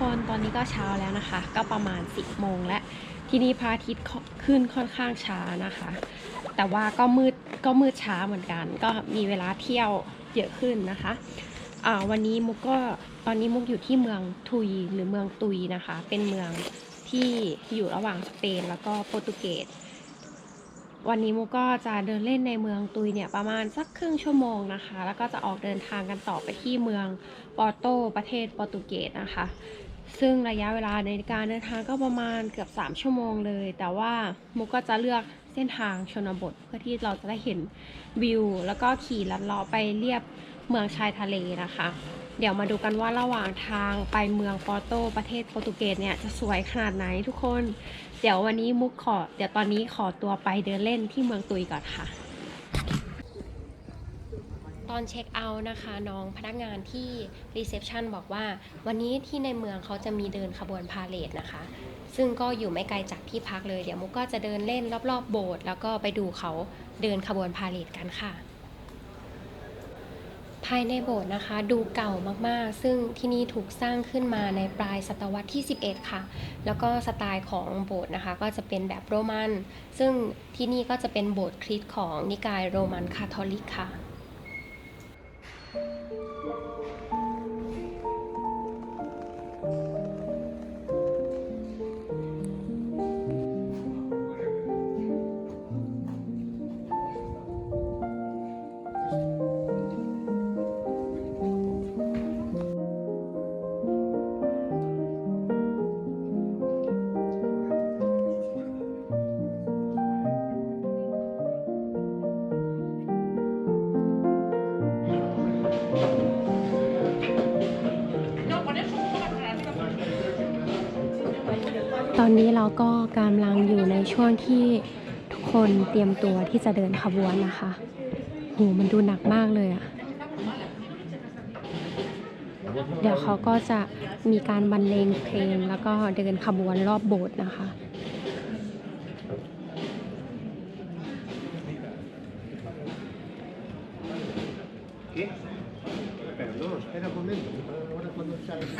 คนตอนนี้ก็เช้าแล้วนะคะ ก็ประมาณ 10โมงและที่นี่พระอาทิตย์ขึ้นค่อนข้างช้านะคะ แต่ว่าก็มืดก็มืดช้าเหมือนกัน ก็มีเวลาเที่ยวเยอะขึ้นนะคะอ่าวันนี้มุกก็ตอนนี้มุกอยู่ที่เมืองทุยหรือเมืองตุยนะคะ เป็นเมืองที่อยู่ระหว่างสเปนแล้วก็โปรตุเกสวันนี้มุกก็จะเดินเล่นในเมืองตุยเนี่ยประมาณสักครึ่งชั่วโมงนะคะ แล้วก็จะออกเดินทางกันต่อไปที่เมืองปอร์โตประเทศโปรตุเกสนะคะ ซึ่งระยะเวลาในการเดินทางก็ประมาณเกือบ 3 ชั่วโมงเลย แต่ว่ามุกก็จะเลือกเส้นทางชนบทเพื่อที่เราจะได้เห็นวิว แล้วก็ขี่ลัดเลาะไปเรียบเมืองชายทะเลนะคะ เดี๋ยวมาดูกันว่าระหว่างทางไปเมืองปอร์โตประเทศโปรตุเกสเนี่ยจะสวยขนาดไหนทุกคน เดี๋ยววันนี้มุกขอ เดี๋ยวตอนนี้ขอตัวไปเดินเล่นที่เมืองตุยก่อนค่ะ ตอนเช็คเอาท์นะคะ น้องพนักงานที่รีเซพชันบอกว่า วันนี้ที่ในเมืองเขาจะมีเดินขบวนพาเลทนะคะ ซึ่งก็อยู่ไม่ไกลจากที่พักเลย เดี๋ยวมุกก็จะเดินเล่นรอบๆโบสถ์แล้วก็ไปดูเขาเดินขบวนพาเลทกันค่ะ ภายในโบสถ์นะคะดูเก่ามากๆ ซึ่งที่นี่ถูกสร้างขึ้นมาในปลายศตวรรษที่ 11 ค่ะ แล้วก็สไตล์ของโบสถ์นะคะ ก็จะเป็นแบบโรมัน ซึ่งที่นี่ก็จะเป็นโบสถ์คริสต์ของนิกายโรมันคาทอลิกค่ะ ต อนนี้เราก็กำลังอยู่ในช่วงที่ทุกคนเตรียมตัวที่จะเดินขบวนนะคะโหมันดูหนักมากเลยอะเดี๋ยวเขาก็จะมีการบรรเลงเพลงแล้วก็เดินขบวนรอบโบสถ์นะคะ Perdón, espera un momento. Ahora cuando salga.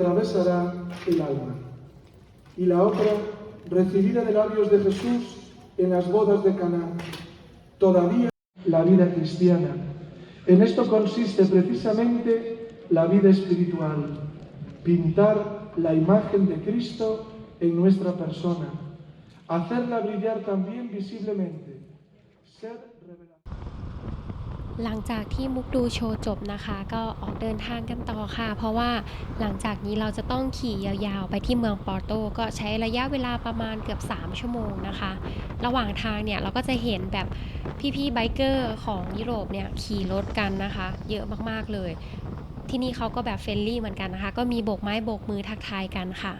Atravesará el alma. Y la otra, recibida de labios de Jesús en las bodas de Caná. Todavía la vida cristiana. En esto consiste precisamente la vida espiritual. Pintar la imagen de Cristo en nuestra persona. Hacerla brillar también visiblemente. Ser. หลังจากที่มุกดูโชว์จบนะคะ ก็ออกเดินทางกันต่อค่ะ เพราะว่าหลังจากนี้เราจะต้องขี่ยาวๆ ไปที่เมืองปอร์โต ก็ใช้ระยะเวลาประมาณเกือบ 3 ชั่วโมงนะคะ ระหว่างทางเนี่ยเราก็จะเห็นแบบพี่ๆไบเกอร์ของยุโรปเนี่ยขี่รถกันนะคะ เยอะมากๆเลย ที่นี่เขาก็แบบเฟรนลี่เหมือนกันนะคะ ก็มีโบกไม้โบกมือทักทายกันค่ะ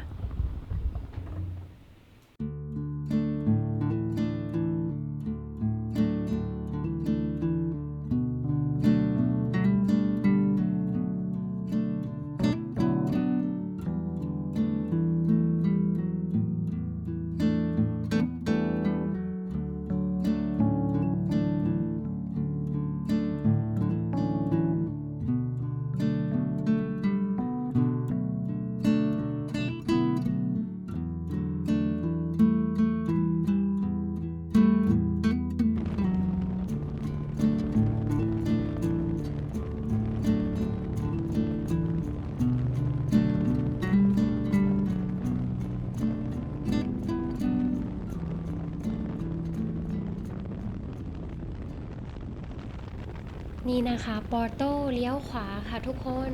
นี่นะคะปอร์โตเลี้ยวขวาค่ะทุกคน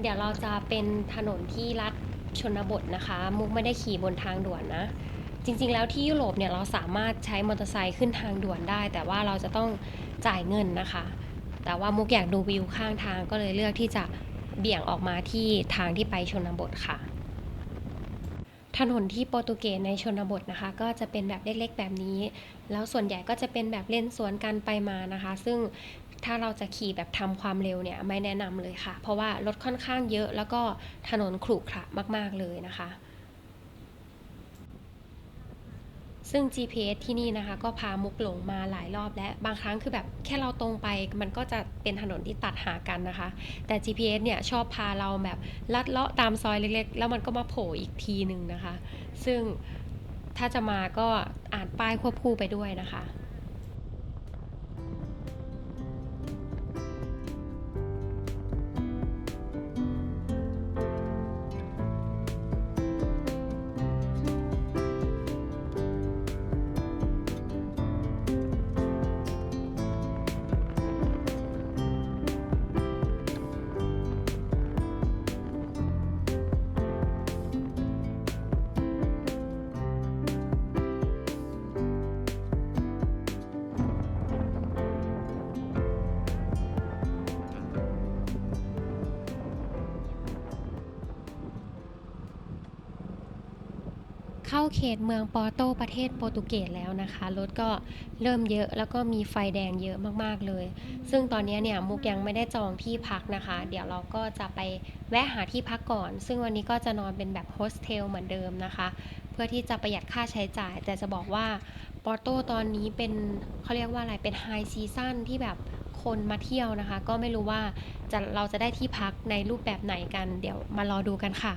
เดี๋ยวเราจะเป็นถนนที่ลัดชนบทนะคะ มุกไม่ได้ขี่บนทางด่วนนะ จริงๆแล้วที่ยุโรปเนี่ยเราสามารถใช้มอเตอร์ไซค์ขึ้นทางด่วนได้ แต่ว่าเราจะต้องจ่ายเงินนะคะ แต่ว่ามุกอยากดูวิวข้างทางก็เลยเลือกที่จะเบี่ยงออกมาที่ทางที่ไปชนบทค่ะ ถนนที่โปรตุเกสในชนบทนะคะ ก็จะเป็นแบบเล็กๆแบบนี้ แล้วส่วนใหญ่ก็จะเป็นแบบเล่นสวนกันไปมานะคะ ซึ่ง ถ้าเราจะขี่แบบทำความเร็วเนี่ยไม่แนะนำเลยค่ะ เพราะว่ารถค่อนข้างเยอะแล้วก็ถนนขรุขระมาก ๆเลยนะคะ ซึ่ง GPS ที่นี่นะคะ ก็พามุกหลงมาหลายรอบและบางครั้งคือแบบแค่เราตรงไปมันก็จะเป็นถนนที่ตัดหากันนะคะ แต่ GPS เนี่ยชอบพาเราแบบลัดเลาะตามซอยเล็กๆ แล้วมันก็มาโผล่อีกทีหนึ่งนะคะ ซึ่งถ้าจะมาก็อ่านป้ายควบคู่ไปด้วยนะคะ เข้าเขตเมืองปอร์โตประเทศโปรตุเกสแล้วนะคะ รถก็เริ่มเยอะแล้วก็มีไฟแดงเยอะมากๆเลย ซึ่งตอนนี้เนี่ยมุกยังไม่ได้จองที่พักนะคะ เดี๋ยวเราก็จะไปแวะหาที่พักก่อน ซึ่งวันนี้ก็จะนอนเป็นแบบโฮสเทลเหมือนเดิมนะคะ เพื่อที่จะประหยัดค่าใช้จ่าย แต่จะบอกว่าปอร์โตตอนนี้เป็นเขาเรียกว่าอะไรเป็นไฮซีซั่นที่แบบคนมาเที่ยวนะคะ ก็ไม่รู้ว่าจะเราจะได้ที่พักในรูปแบบไหนกัน เดี๋ยวมารอดูกันค่ะ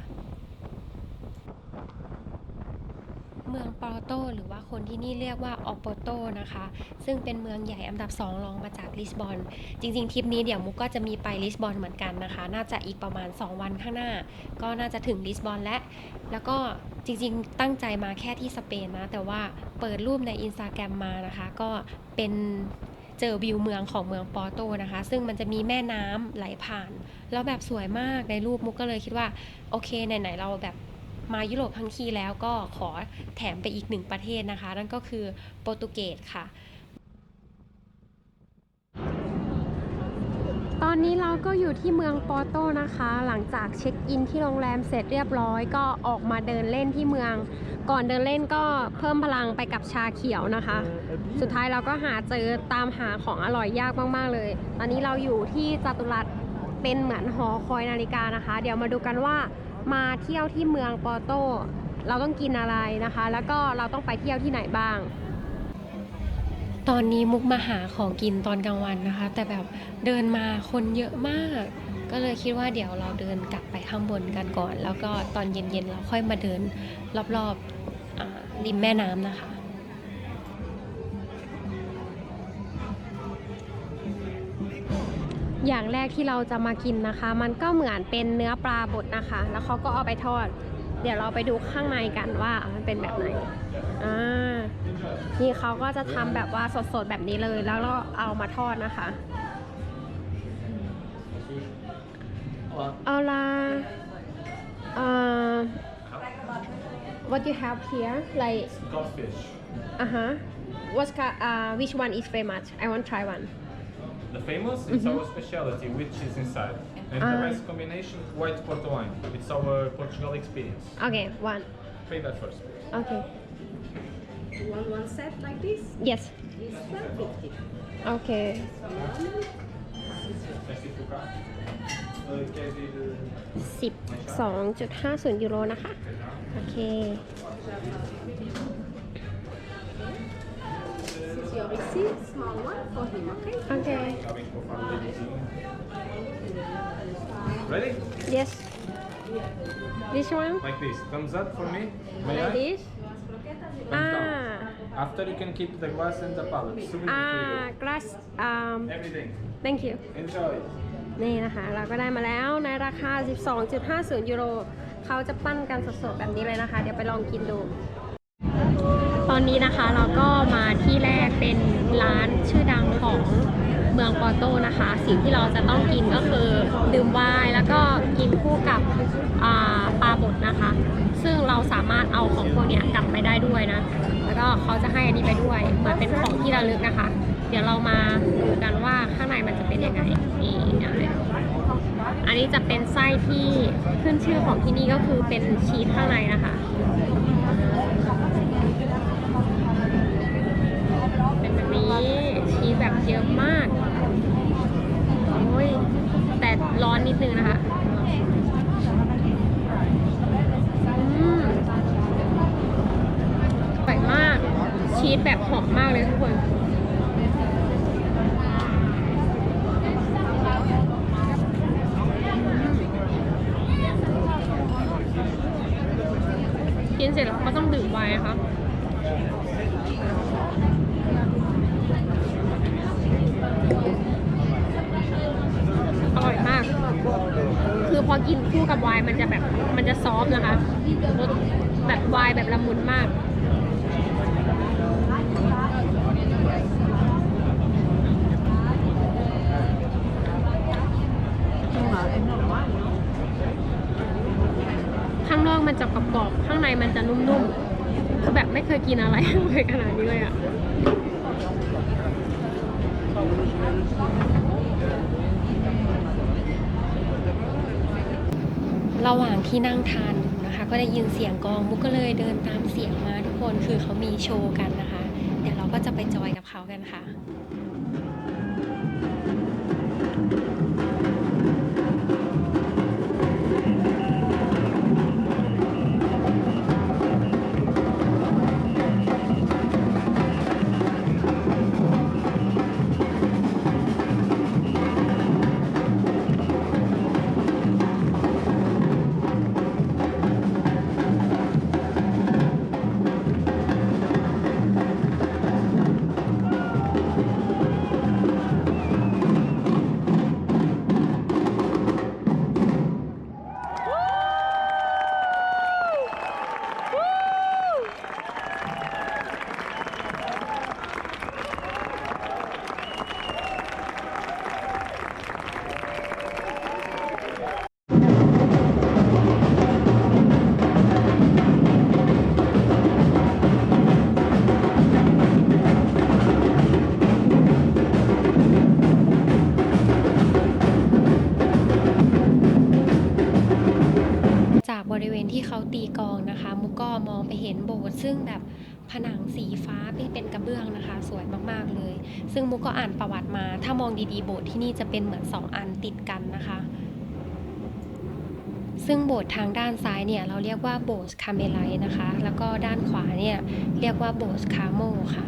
เมืองปอโตหรือว่าคนที่นี่เรียกว่าออปโปโตนะคะ ซึ่งเป็นเมืองใหญ่อันดับ 2 รองมาจากลิสบอน จริงๆทริปนี้เดี๋ยวมุกก็จะมีไปลิสบอนเหมือนกันนะคะ น่าจะอีกประมาณ 2 วันข้างหน้า ก็น่าจะถึงลิสบอนและแล้วก็จริงๆ ตั้งใจมาแค่ที่สเปนนะ แต่ว่าเปิดรูปในอินสตาแกรมมานะคะ ก็เป็นเจอวิวเมืองของเมืองปอโตนะคะ ซึ่งมันจะมีแม่น้ำไหลผ่าน แล้วแบบสวยมากในรูปมุกก็เลยคิดว่า โอเคไหนๆเราแบบ มายุโรปทั้งทีแล้วก็ขอแถมไปอีกหนึ่งประเทศนะคะ นั่นก็คือโปรตุเกสค่ะ ตอนนี้เราก็อยู่ที่เมืองปอโตนะคะ หลังจากเช็คอินที่โรงแรมเสร็จเรียบร้อย ก็ออกมาเดินเล่นที่เมือง ก่อนเดินเล่นก็เพิ่มพลังไปกับชาเขียวนะคะ สุดท้ายเราก็หาเจอตามหาของอร่อยยากมากๆเลย ตอนนี้เราอยู่ที่จตุรัสเป็นเหมือนหอคอยนาฬิกานะคะ เดี๋ยวมาดูกันว่า มาเที่ยวที่เมืองปอโต เราต้องกินอะไรนะคะ แล้วก็เราต้องไปเที่ยวที่ไหนบ้าง ตอนนี้มุกมาหาของกินตอนกลางวันนะคะ แต่แบบเดินมาคนเยอะมาก ก็เลยคิดว่าเดี๋ยวเราเดินกลับไปข้างบนกันก่อน แล้วก็ตอนเย็นๆเราค่อยมาเดินรอบๆริมแม่น้ำนะคะ อย่างแรกที่เราจะมากินนะคะ มันก็เหมือนเป็นเนื้อปลาบดนะคะ แล้วเขาก็เอาไปทอด เดี๋ยวเราไปดูข้างในกันว่ามันเป็นแบบไหนอ่านี่เขาก็จะทำแบบว่าสดๆแบบนี้เลย แล้วก็เอามาทอดนะคะเอาละเอ่อ what you have here like Codfish. uh huh what's ca- uh which one is famous I want try one The famous, it's our specialty, which is inside. And the Ah. best combination, white port wine. It's our Portugal experience. okay one Pay that first. okay One one set like this yes is twelve fifty. okay 12.50 ยูโรนะคะ โอเค This is your receipt, small one for him, okay? โอเค Ready? yes this one Like this. Thumbs up for me. May like I? this Thumbs ah down. After you can keep the glass and the palette. Souvenir ah for glass um you. Everything. thank you Enjoy. นี่นะคะ เราก็ได้มาแล้วในราคา 12.50 ยูโร เขาจะปั้นกันสดๆแบบนี้เลยนะคะ เดี๋ยวไปลองกินดู ตอนนี้นะคะเราก็มาที่แรกเป็นร้านชื่อดังของเมืองปอโตนะคะ สิ่งที่เราจะต้องกินก็คือดื่มไวน์แล้วก็กินคู่กับปลาบดนะคะ ซึ่งเราสามารถเอาของพวกนี้กลับไปได้ด้วยนะ แล้วก็เขาจะให้อันนี้ไปด้วยเหมือนเป็นของที่ระลึกนะคะ เดี๋ยวเรามาดูกันว่าข้างในมันจะเป็นยังไงนี่อะอันนี้จะเป็นไส้ที่ขึ้นชื่อของที่นี่ก็คือเป็นชีสข้างในนะคะ มาก โอ้ย แต่ร้อนนิดนึงนะคะอืร่อยมาก ชีสแบบหอมมากเลยทุกคนกินเสร็จแล้วก็ต้องดื่มไวน์นะคะ กินคู่กับไวน์มันจะแบบมันจะซอฟนะคะรสแบบไวน์แบบละมุนมากข้างนอกมันจะกรอบๆข้างในมันจะนุ่มๆคือแบบไม่เคยกินอะไรเลยขนาดนี้เลยอะ ระหว่างที่นั่งทานอยู่นะคะ ก็ได้ยินเสียงกองมุกก็เลยเดินตามเสียงมาทุกคนคือเขามีโชว์กันนะคะ เดี๋ยวเราก็จะไปจอยกับเขากันค่ะ นังสีฟ้าที่เป็นกระเบื้องนะคะ สวยมากๆเลย ซึ่งมุกก็อ่านประวัติมา ถ้ามองดีๆ โบสถ์ที่นี่จะเป็นเหมือนสองอันติดกันนะคะ ซึ่งโบสถ์ทางด้านซ้ายเนี่ยเราเรียกว่าโบสถ์คาเมไลท์นะคะ แล้วก็ด้านขวาเนี่ยเรียกว่าโบสถ์คาโมค่ะ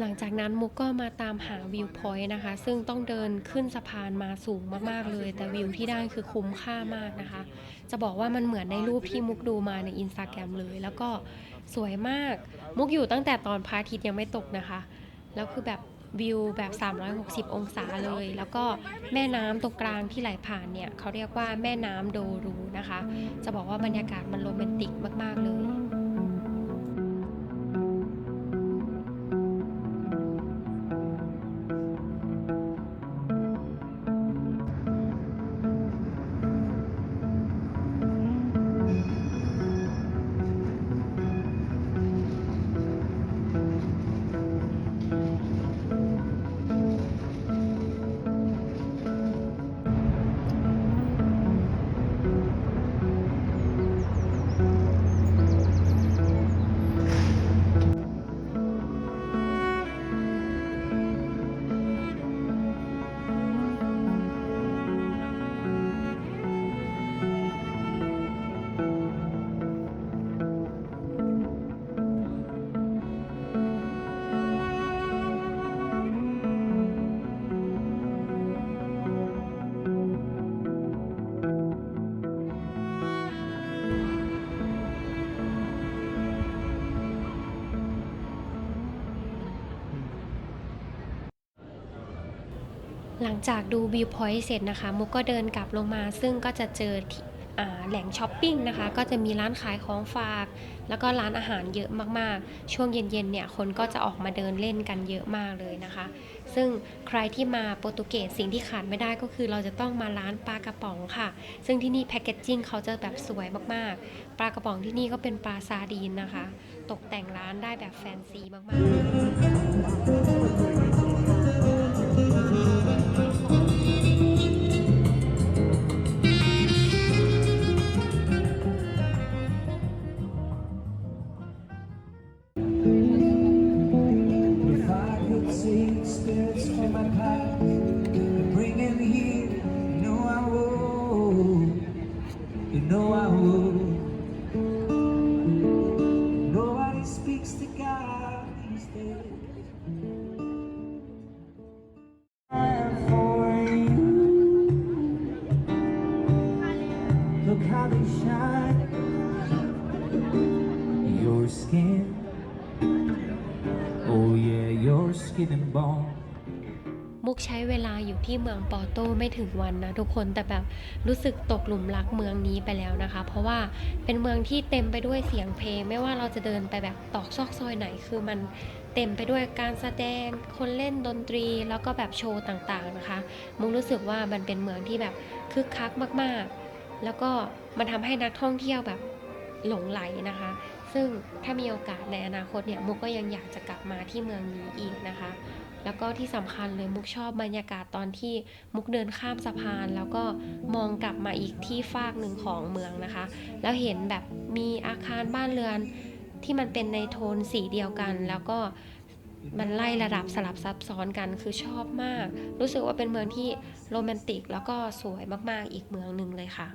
หลังจากนั้นมุกก็มาตามหาวิวพอยต์นะคะ ซึ่งต้องเดินขึ้นสะพานมาสูงมากๆเลย แต่วิวที่ได้คือคุ้มค่ามากนะคะ จะบอกว่ามันเหมือนในรูปที่มุกดูมาในอินสตาแกรมเลย แล้วก็สวยมาก มุกอยู่ตั้งแต่ตอนพระอาทิตย์ยังไม่ตกนะคะ แล้วคือแบบวิวแบบ 360 องศาเลย แล้วก็แม่น้ำตรงกลางที่ไหลผ่านเนี่ยเขาเรียกว่าแม่น้ำโดรูนะคะ จะบอกว่าบรรยากาศมันโรแมนติกมากๆเลย หลังจากดูวิวพอยต์เสร็จนะคะ มุกก็เดินกลับลงมา ซึ่งก็จะเจอแหล่งช้อปปิ้งนะคะ ก็จะมีร้านขายของฝาก แล้วก็ร้านอาหารเยอะมากๆ ช่วงเย็นๆเนี่ยคนก็จะออกมาเดินเล่นกันเยอะมากเลยนะคะ ซึ่งใครที่มาโปรตุเกสสิ่งที่ขาดไม่ได้ก็คือเราจะต้องมาร้านปลากระป๋องค่ะ ซึ่งที่นี่แพคเกจจิ้งเขาจะแบบสวยมากๆ ปลากระป๋องที่นี่ก็เป็นปลาซาดีนนะคะ ตกแต่งร้านได้แบบแฟนซีมากๆ ที่เมืองปอโตไม่ถึงวันนะทุกคนแต่แบบรู้สึกตกหลุมรักเมืองนี้ไปแล้วนะคะ เพราะว่าเป็นเมืองที่เต็มไปด้วยเสียงเพลง ไม่ว่าเราจะเดินไปแบบตอกซอกซอยไหนคือมันเต็มไปด้วยการแสดงคนเล่นดนตรีแล้วก็แบบโชว์ต่างๆนะคะ มุกรู้สึกว่ามันเป็นเมืองที่แบบคึกคักมากๆ แล้วก็มันทำให้นักท่องเที่ยวแบบหลงไหลนะคะ ซึ่งถ้ามีโอกาสในอนาคตเนี่ยมุกก็ยังอยากจะกลับมาที่เมืองนี้อีกนะคะ แล้วก็ที่สำคัญเลยมุกชอบบรรยากาศตอนที่มุกเดินข้ามสะพาน แล้วก็มองกลับมาอีกที่ฟากหนึ่งของเมืองนะคะ แล้วเห็นแบบมีอาคารบ้านเรือนที่มันเป็นในโทนสีเดียวกัน แล้วก็มันไล่ระดับสลับซับซ้อนกันคือชอบมาก รู้สึกว่าเป็นเมืองที่โรแมนติก แล้วก็สวยมากๆอีกเมืองหนึ่งเลยค่ะ